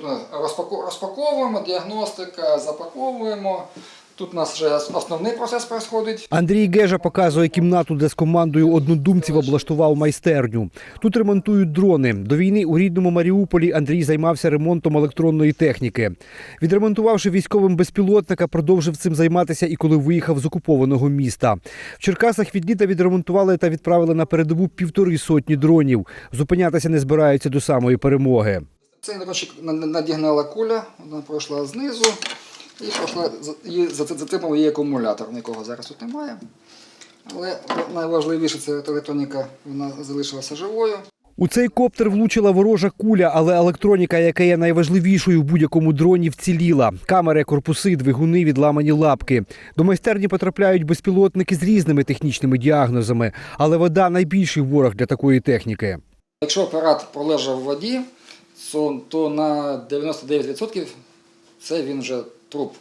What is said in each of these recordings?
Тут у нас розпаковуємо, діагностика, запаковуємо. Тут у нас вже основний процес відбувається. Андрій Гежа показує кімнату, де з командою однодумців облаштував майстерню. Тут ремонтують дрони. До війни у рідному Маріуполі Андрій займався ремонтом електронної техніки. Відремонтувавши військовим безпілотника, продовжив цим займатися і коли виїхав з окупованого міста. В Черкасах від літа відремонтували та відправили на передову півтори сотні дронів. Зупинятися не збираються до самої перемоги. Цей дрончик на- на- надігнала куля, вона пройшла знизу і пройшла і за- її акумулятор, якого зараз тут немає. Але найважливіше це електроніка, вона залишилася живою. У цей коптер влучила ворожа куля, але електроніка, яка є найважливішою в будь-якому дроні, вціліла. Камери, корпуси, двигуни, відламані лапки. До майстерні потрапляють безпілотники з різними технічними діагнозами, але вода найбільший ворог для такої техніки. Якщо апарат пролежав в воді, то, то на 99% це він вже труп.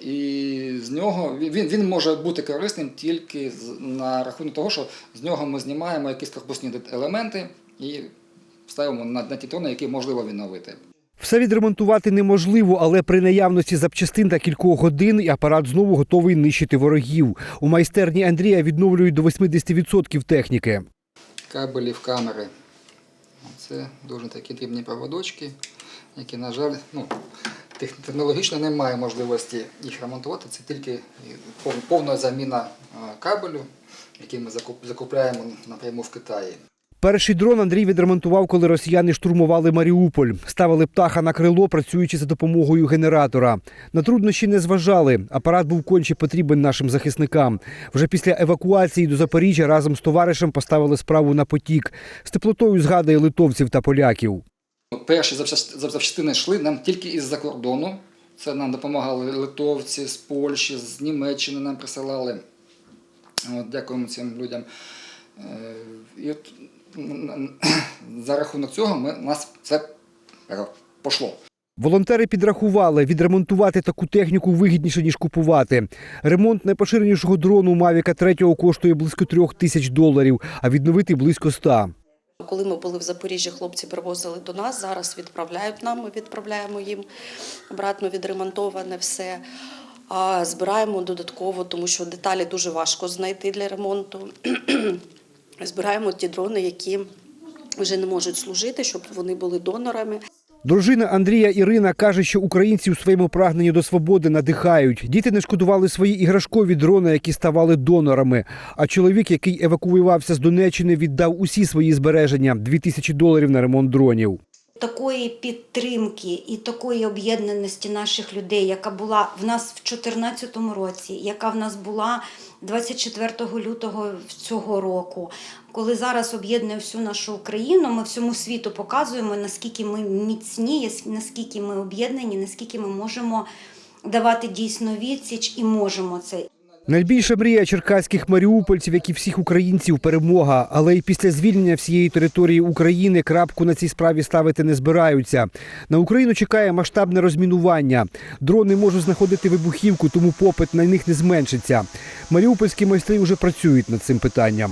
І з нього він, він може бути корисним тільки на рахунок того, що з нього ми знімаємо якісь корпусні елементи і ставимо на, на ті тони, які можливо відновити. Все відремонтувати неможливо, але при наявності запчастин та кількох годин апарат знову готовий нищити ворогів. У майстерні Андрія відновлюють до 80% техніки. Кабелів, камери. Це дуже такі дрібні проводочки, які, на жаль, ну, технологічно немає можливості їх ремонтувати. Це тільки повна заміна кабелю, який ми закупляємо напряму в Китаї. Перший дрон Андрій відремонтував, коли росіяни штурмували Маріуполь. Ставили птаха на крило, працюючи за допомогою генератора. На труднощі не зважали. Апарат був конче потрібен нашим захисникам. Вже після евакуації до Запоріжжя разом з товаришем поставили справу на потік. З теплотою згадує литовців та поляків. Перші запчас- запчастини йшли нам тільки із-за кордону. Це нам допомагали литовці з Польщі, з Німеччини нам присилали. От, дякуємо цим людям. Е, І от за рахунок цього ми, у нас все пошло. Волонтери підрахували, відремонтувати таку техніку вигідніше, ніж купувати. Ремонт найпоширенішого дрону Мавіка 3 коштує близько трьох тисяч доларів, а відновити близько ста. Коли ми були в Запоріжжі, хлопці привозили до нас. Зараз відправляють нам. Ми відправляємо їм обратно відремонтоване все. А збираємо додатково, тому що деталі дуже важко знайти для ремонту. Збираємо ті дрони, які вже не можуть служити, щоб вони були донорами. Дружина Андрія Ірина каже, що українці у своєму прагненні до свободи надихають. Діти не шкодували свої іграшкові дрони, які ставали донорами. А чоловік, який евакуювався з Донеччини, віддав усі свої збереження 2 тисячі доларів на ремонт дронів. такої підтримки і такої об'єднаності наших людей, яка була в нас в 2014 році, яка в нас була 24 лютого цього року. Коли зараз об'єднує всю нашу Україну, ми всьому світу показуємо, наскільки ми міцні, наскільки ми об'єднані, наскільки ми можемо давати дійсно відсіч і можемо це. Найбільша мрія черкаських маріупольців, як і всіх українців, перемога. Але й після звільнення всієї території України крапку на цій справі ставити не збираються. На Україну чекає масштабне розмінування. Дрони можуть знаходити вибухівку, тому попит на них не зменшиться. Маріупольські майстри вже працюють над цим питанням.